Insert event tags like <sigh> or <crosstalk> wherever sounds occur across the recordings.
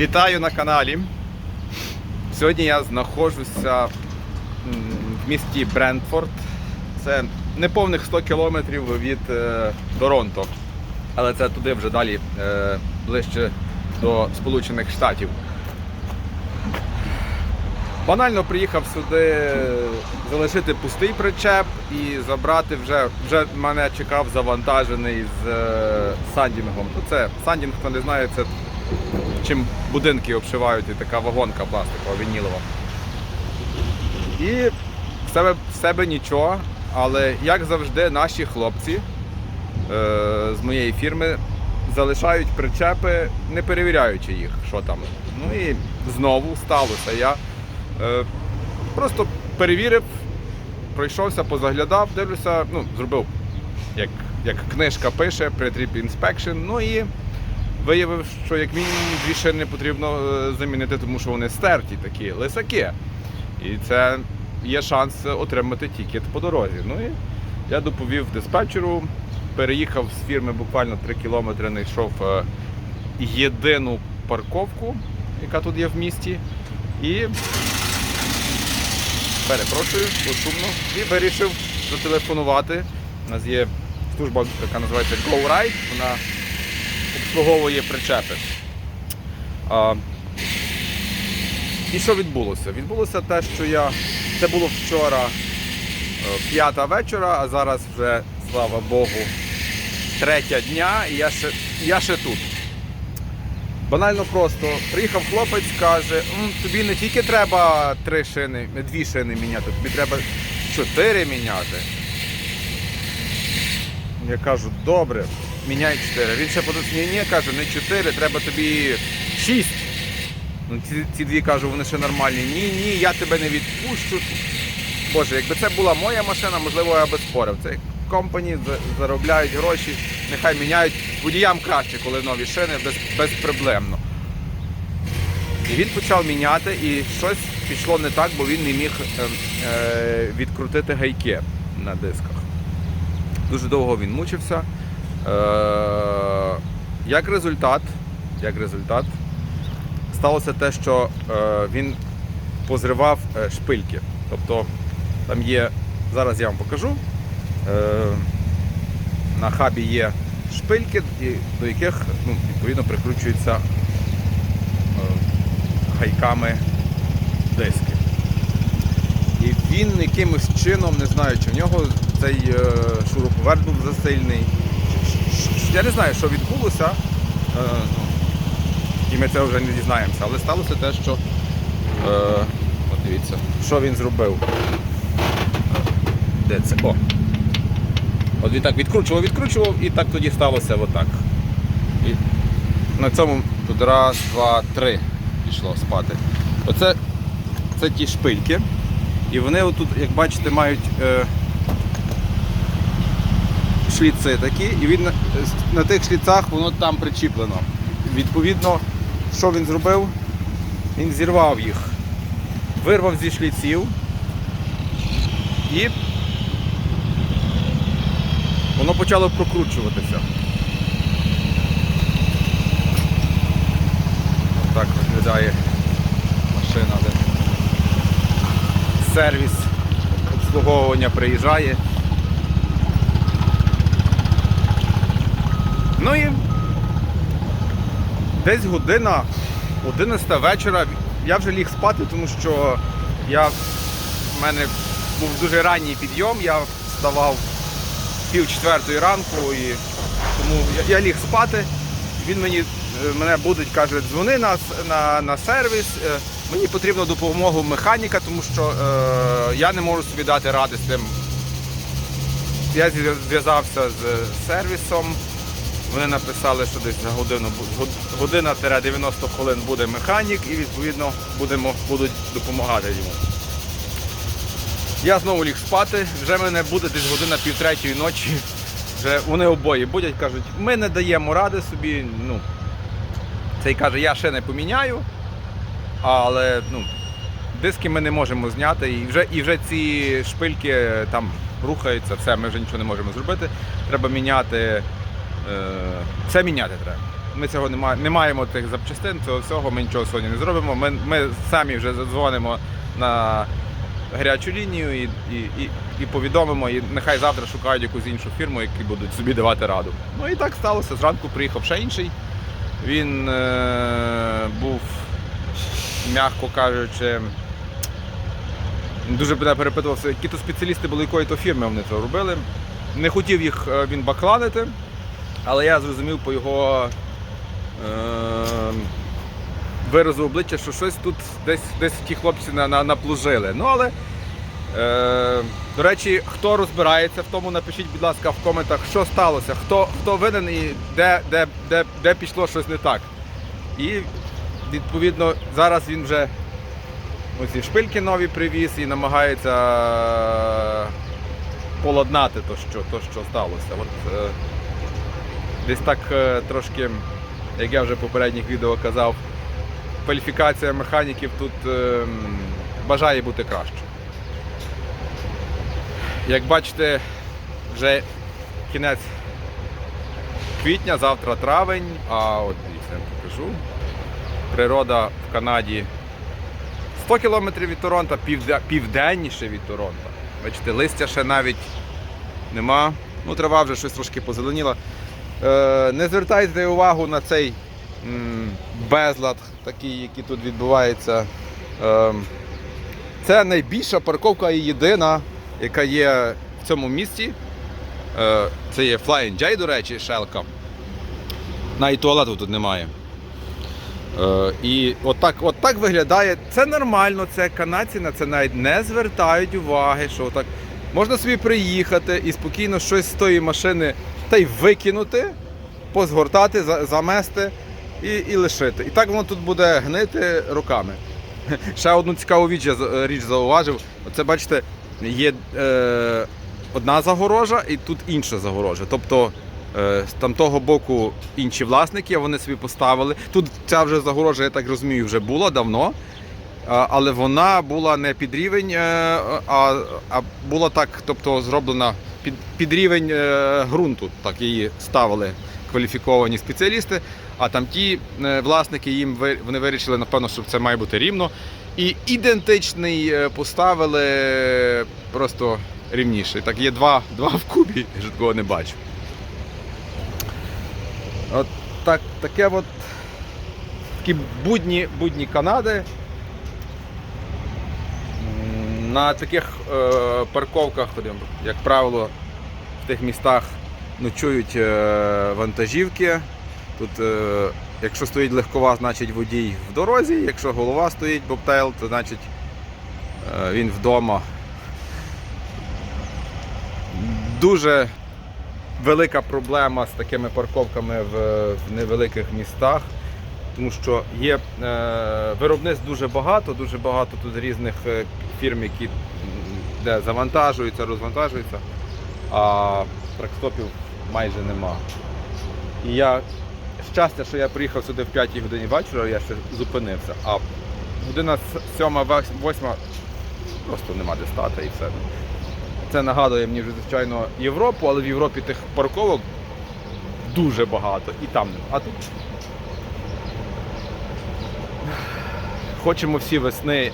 Вітаю на каналі. Сьогодні я знаходжуся в місті Брентфорд. Це неповних 100 кілометрів від е, Торонто. Але це туди вже далі е, ближче до Сполучених Штатів. Банально приїхав сюди залишити пустий причеп і забрати вже, вже мене чекав завантажений з е, сандінгом. Це сандінг, хто не знає, це чим будинки обшивають і така вагонка пластикова, вінілова. І в себе, в себе нічого, але як завжди, наші хлопці е, з моєї фірми залишають причепи, не перевіряючи їх, що там. Ну і знову сталося. Я е, просто перевірив, пройшовся, позаглядав, дивлюся, ну, зробив, як, як книжка пише, pre-trip inspection, ну і виявив, що як мінімум дві шини потрібно е, замінити, тому що вони стерті такі, лисаки. І це є шанс отримати тікет по дорозі. Ну і я доповів диспетчеру, переїхав з фірми буквально 3 кілометри, знайшов е, єдину парковку, яка тут є в місті. І перепрошую, бо шумно. І вирішив зателефонувати. У нас є служба, яка називається GoRide, вона обслуговує причепи. А, і що відбулося? Відбулося те, що я. Це було вчора е, п'ята вечора, а зараз вже, слава Богу, третя дня, і я ще, я ще тут. Банально просто. Приїхав хлопець, каже, тобі не тільки треба три шини, дві шини міняти, тобі треба чотири міняти. Я кажу, добре, міняй чотири. Він ще подивився, ні, ні, каже, не чотири, треба тобі шість. Ну, ці, ці дві кажу, вони ще нормальні. Ні, ні, я тебе не відпущу. Боже, якби це була моя машина, можливо, я би спорив. Це компані заробляють гроші, нехай міняють водіям краще, коли нові шини, без, безпроблемно. І він почав міняти, і щось пішло не так, бо він не міг е, е, відкрутити гайки на дисках. Дуже довго він мучився. Е, як результат, як результат, сталося те, що е, він позривав е, шпильки. Тобто там є, зараз я вам покажу. На хабі є шпильки, до яких ну, відповідно прикручуються гайками диски. І він якимось чином, не знаю, чи в нього цей шуруповерт був засильний. Я не знаю, що відбулося. Е, ну, і ми це вже не дізнаємося. Але сталося те, що. Е, от дивіться, що він зробив. Де це? О! От він так відкручував, відкручував, і так тоді сталося отак. І на цьому тут раз, два, три пішло спати. Оце це ті шпильки. І вони отут, як бачите, мають е, шліци такі, і він на, тих шліцах воно там причіплено. Відповідно, що він зробив? Він зірвав їх, вирвав зі шліців і воно почало прокручуватися. Так виглядає машина, де сервіс обслуговування приїжджає. Ну і десь година, 11 вечора. Я вже ліг спати, тому що я, в мене був дуже ранній підйом, я вставав пів четвертої ранку і тому я, я ліг спати. Він мені е, мене будить, каже, дзвони на, на, на сервіс. е, Мені потрібна допомога механіка, тому що е, я не можу собі дати ради з тим. Я зв'язався з сервісом. Вони написали, що десь за годину бу- год- година-90 хвилин буде механік і відповідно будемо, будуть допомагати йому. Я знову ліг спати, вже мене буде десь година півтретьої ночі. Вже вони обоє будять, кажуть, ми не даємо ради собі. Ну, цей каже, я ще не поміняю, але ну, диски ми не можемо зняти. І вже, і вже ці шпильки там рухаються, все, ми вже нічого не можемо зробити. Треба міняти. Е, все міняти треба. ми цього не, ма- не маємо тих запчастин, цього всього ми нічого сьогодні не зробимо. Ми, ми самі вже задзвонимо на гарячу лінію і, і, і, і повідомимо, і нехай завтра шукають якусь іншу фірму, які будуть собі давати раду. Ну і так сталося. Зранку приїхав ще інший. Він е, був, м'яко кажучи, дуже мене перепитувався, які то спеціалісти були якої то фірми вони це робили. Не хотів їх е, він бакланити, але я зрозумів по його е, виразу обличчя, що щось тут десь, десь ті хлопці на, на, наплужили. Ну але, е, до речі, хто розбирається в тому, напишіть, будь ласка, в коментах, що сталося, хто, хто винен і де, де, де, де пішло щось не так. І відповідно зараз він вже оці шпильки нові привіз і намагається поладнати то, що, то, що сталося. От, е, десь так е, трошки, як я вже в попередніх відео казав, кваліфікація механіків тут е, бажає бути краще. Як бачите, вже кінець квітня, завтра травень, а от я покажу. Природа в Канаді 100 кілометрів від Торонто, півде- південніше від Торонто. Бачите, листя ще навіть нема. Ну, трава вже щось трошки позеленіла. Е, не звертайте увагу на цей безлад, такий, який тут відбувається. Е, це найбільша парковка і єдина, яка є в цьому місті. Е, це є Flying J, до речі, шелка. Навіть туалету тут немає. Е, і отак, отак виглядає. Це нормально, це канадці на це навіть не звертають уваги, що отак можна собі приїхати і спокійно щось з тої машини та й викинути, позгортати, замести і, і лишити. І так воно тут буде гнити руками. <laughs> Ще одну цікаву річ я річ зауважив. Оце бачите, є е, одна загорожа і тут інша загорожа. Тобто е, з тамтого боку інші власники, вони собі поставили. Тут ця вже загорожа, я так розумію, вже була давно. Але вона була не під рівень, е, а, а була так, тобто зроблена під, під рівень е, ґрунту. Так її ставили кваліфіковані спеціалісти. А там ті е, власники їм вони вирішили, напевно, що це має бути рівно. І ідентичний поставили просто рівніше. Так є два, два в кубі, я такого не бачу. От так, таке от такі будні, будні Канади. На таких е, парковках, як правило, в тих містах ночують е, вантажівки. Тут, е, якщо стоїть легкова, значить водій в дорозі, якщо голова стоїть бобтейл, то значить е, він вдома. Дуже велика проблема з такими парковками в, в невеликих містах, тому що є е, виробництв дуже багато, дуже багато тут різних е, фірм, які де завантажуються, розвантажуються, а тракстопів майже нема. І я щастя, що я приїхав сюди в 5 годині вечора, я ще зупинився. А година 7-8 просто нема де стати і все. Це нагадує мені вже, звичайно, Європу, але в Європі тих парковок дуже багато і там нема. А тут хочемо всі весни.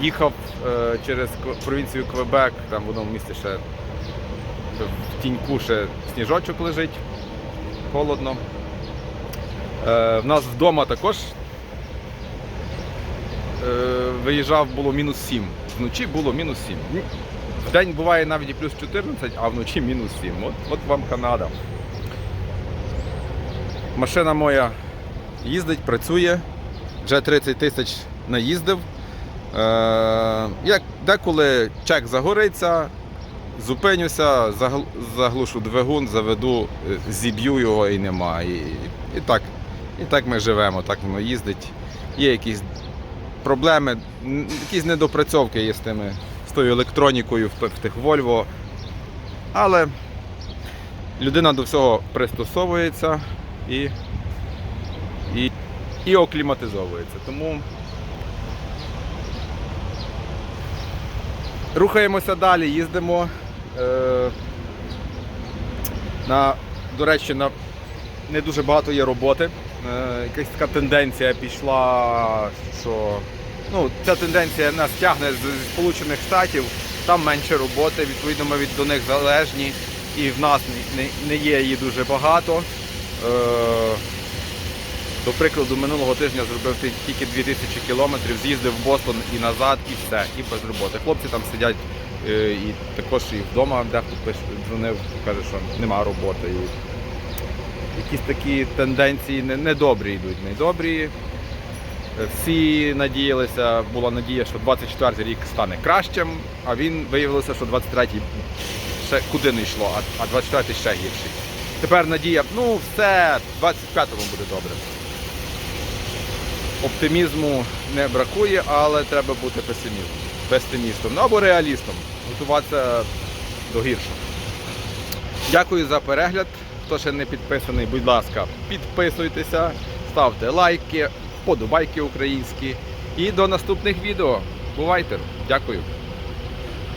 Їхав е, через провінцію Квебек, там в одному місті ще в тіньку ще сніжочок лежить, холодно. Е, в нас вдома також е, виїжджав, було мінус 7. Вночі було мінус 7. В день буває навіть і плюс 14, а вночі мінус 7. От, от вам Канада. Машина моя їздить, працює. Вже 30 тисяч наїздив. Е, як деколи чек загориться, зупинюся, заглушу двигун, заведу, е, зіб'ю його і нема. І, і, так, і так ми живемо, так воно їздить. Є якісь проблеми, якісь недопрацьовки є з тими, з тою електронікою в, в тих Volvo. Але людина до всього пристосовується і, і, і окліматизовується. Тому рухаємося далі, їздимо. Е, на, до речі, на, не дуже багато є роботи. Е, якась така тенденція пішла, що ну, ця тенденція нас тягне з Сполучених Штатів, там менше роботи, відповідно, ми від до них залежні, і в нас не, не, не є її дуже багато. Е, до прикладу, минулого тижня зробив тільки 2000 кілометрів, з'їздив в Бостон і назад, і все, і без роботи. Хлопці там сидять е, і також і вдома дехто пише, дзвонив, каже, що нема роботи. І якісь такі тенденції не- недобрі йдуть, недобрі. Всі надіялися, була надія, що 24 рік стане кращим, а він виявилося, що 23-й ще куди не йшло, а 24-й ще гірший. Тепер надія, ну все, в 25-му буде добре. Оптимізму не бракує, але треба бути песимістом, песимістом ну, або реалістом, готуватися до гіршого. Дякую за перегляд. Хто ще не підписаний, будь ласка, підписуйтеся, ставте лайки, подобайки українські. І до наступних відео. Бувайте! Дякую!